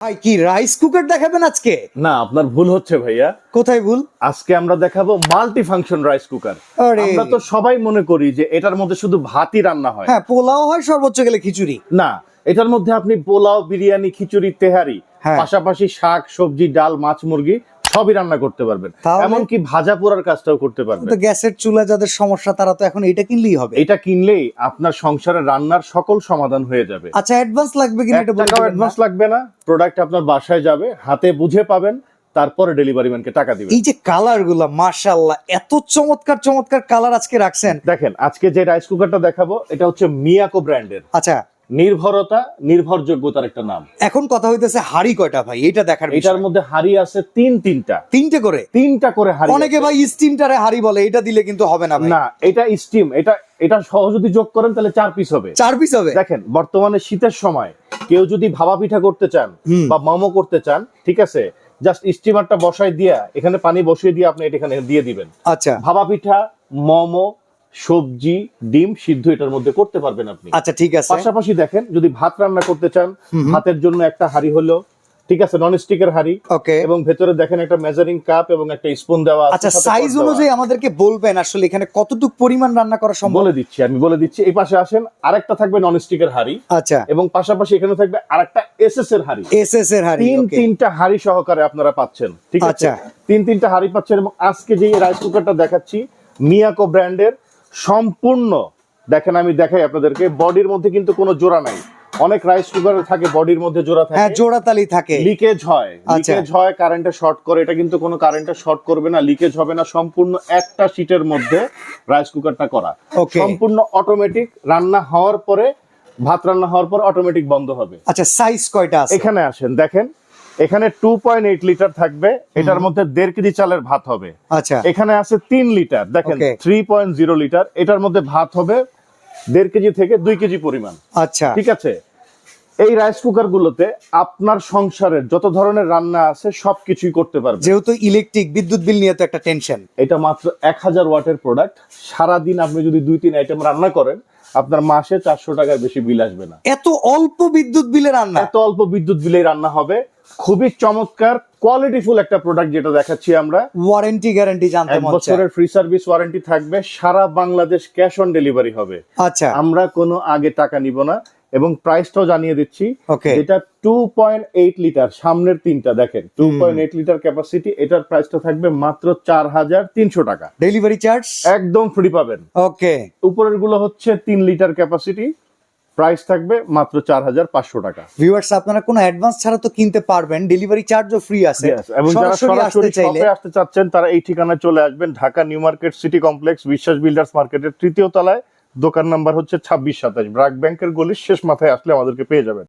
ভাই কি rice cooker দেখাবেন আজকে? না আপনার ভুল হচ্ছে ভাইয়া। কোথায় ভুল? আজকে আমরা দেখাবো মাল্টি ফাংশন রাইস কুকার। আমরা তো সবাই মনে করি যে এটার মধ্যে শুধু ভাতই রান্না হয়। হ্যাঁ পোলাও হয় সর্বোচ্চ গেলে খিচুড়ি। না এটার মধ্যে আপনি পোলাও বিরিয়ানি খিচুড়ি তেহারি হ্যাঁ। পাশাপাশি শাক সবজি ডাল মাছ মুরগি সবই রান্না করতে পারবেন? এমনকি ভাজা পোড়ার কাজটাও করতে পারবেন। তো গ্যাসের চুলা যাদের সমস্যা তারা তো এখন এটা কিনলেই হবে। এটা কিনলেই আপনার সংসারে রান্নার সকল সমাধান হয়ে যাবে। আচ্ছা অ্যাডভান্স লাগবে কিনা এটা বলে না? অ্যাডভান্স লাগবে না। প্রোডাক্ট আপনার বাসায় যাবে হাতে বুঝে পাবেন তারপরে ডেলিভারি ম্যানকে টাকা দিবেন। এই যে কালারগুলা মাশাআল্লাহ এত চমৎকার চমৎকার কালার আজকে রাখছেন। দেখেন আজকে যে রাইস কুকারটা দেখাবো এটা হচ্ছে মিয়াকো ব্র্যান্ডের আচ্ছা। নির্ভরতা নির্ভরযোগ্যতার একটা নাম। এখন কথা হইতেছে হাড়ি কয়টা ভাই? এটা দেখার এটার মধ্যে হাড়ি আছে তিন তিনটা। তিনটে করে? তিনটা করে হাড়ি অনেকে ভাই স্টিমটারে হাড়ি বলে এটা দিলে কিন্তু হবে না না এটা স্টিম এটা এটা সহ যদি যোগ করেন তাহলে চার পিস হবে। চার পিস হবে? দেখেন বর্তমানে শীতের সময় কেউ যদি ভাবা পিঠা করতে চান। বা মোমো করতে চান ঠিক আছে? জাস্ট স্টিমারটা বসাই দিয়া এখানে পানি বসিয়ে দিয়ে আপনি এটা এখানে দিয়ে দিবেন। আচ্ছা। ভাবা পিঠা মোমো সবজি ডিম সিদ্ধ এটার মধ্যে করতে পারবেন আপনি। আচ্ছা ঠিক আছে। পাশাপাশি দেখেন যদি ভাত রান্না করতে চান ভাতের জন্য একটা হাড়ি হলো ঠিক আছে নন স্টিকের হাড়ি ওকে। এবং ভেতরে দেখেন একটা মেজারিং কাপ এবং একটা স্পুন দেওয়া আছে, আচ্ছা সাইজ অনুযায়ী আমাদেরকে বলবেন আসলে এখানে কতটুকু পরিমাণ রান্না করা সম্ভব? বলে দিচ্ছি আমি বলে দিচ্ছি। এই পাশে আসেন আরেকটা থাকবে নন স্টিকের হাড়ি আচ্ছা। এবং পাশাপাশি এখানে থাকবে আরেকটা এসএস এর হাড়ি। এস এস এর হাড়ি তিন তিনটা হাড়ি সহকারে আপনারা পাচ্ছেন ঠিক আছে? আচ্ছা। তিন তিনটা হাড়ি পাচ্ছেন এবং আজকে যে রাইস কুকারটা দেখাচ্ছি মিয়াকো ব্র্যান্ডের সম্পূর্ণ। দেখেন আমি দেখাই আপনাদেরকে। বডির মধ্যে কিন্তু কোনো জোড়া নাই। অনেক রাইস কুকারে থাকে বডির মধ্যে জোড়া থাকে। হ্যাঁ থাকে জোড়াতালি থাকে। লিকেজ হয়। আচ্ছা। লিকেজ হয় কারেন্টে শর্ট করে। এটা কিন্তু কোনো কারেন্টে শর্ট করবে না লিকেজ হবে না। সম্পূর্ণ একটা শীটের মধ্যে রাইস কুকারটা করা। সম্পূর্ণ অটোমেটিক রান্না হওয়ার পরে ভাত রান্না হওয়ার পর অটোমেটিক বন্ধ হবে। আচ্ছা সাইজ কয়টা আছে? এখানে আসেন দেখেন। এখানে টু পয়েন্ট এইট লিটার থাকবে। এটার মধ্যে দেড় কেজি চালের ভাত হবে। আচ্ছা। এখানে আছে তিন লিটার দেখেন. থ্রি পয়েন্ট জিরো লিটার এটার মধ্যে ভাত হবে দেড় কেজি থেকে দুই কেজি পরিমাণ। আচ্ছা। ঠিক আছে? এই রাইস কুকার গুলোতে আপনার সংসারের যত ধরনের রান্না আছে সবকিছুই করতে পারবে যেহেতু ইলেকট্রিক বিদ্যুৎ বিল নিয়ে তো একটা টেনশন এটা মাত্র এক হাজার ওয়াটের প্রোডাক্ট সারাদিন আপনি যদি দুই তিন আইটেম রান্না করেন আপনার মাসে চারশো টাকার বেশি বিল আসবে না। এত অল্প বিদ্যুৎ বিলে রান্না। এত অল্প বিদ্যুৎ বিলেই রান্না হবে। খুবই চমৎকার কোয়ালিটিফুল একটা প্রোডাক্ট যেটা দেখাচ্ছি আমরা। ওয়ারেন্টি গ্যারান্টি জানতে এক বছরের ফ্রি সার্ভিস ওয়ারেন্টি থাকবে সারা বাংলাদেশ ক্যাশ অন ডেলিভারি হবে। আচ্ছা। আমরা কোনো আগে টাকা নিব না এবং প্রাইসটাও জানিয়ে দিচ্ছি. এটা টু পয়েন্ট এইট লিটার সামনের তিনটা দেখেন। Two point eight litre capacity এটার প্রাইসটা থাকবে মাত্র চার হাজার তিনশো টাকা। ডেলিভারি চার্জ একদম ফ্রি পাবেন। ওকে উপরেরগুলো হচ্ছে তিন লিটার ক্যাপাসিটি প্রাইস থাকবে মাত্র চার হাজার পাঁচশো টাকা। ভিউয়ার্স আপনারা কোনো অ্যাডভান্স ছাড়া তো কিনতে পারবেন ডেলিভারি চার্জও ফ্রি আছে। এবং যারা সরাসরি শপে আসতে চাচ্ছেন তারা এই ঠিকানায় চলে আসবেন Dhaka New Market City Complex Biswas Builders মার্কেটের তৃতীয় তলায়। দোকান নাম্বার হচ্ছে ছাব্বিশ সাতাশ। ব্রাক ব্যাংকের গলির শেষ মাথায় আসলে আমাদেরকে পেয়ে যাবেন।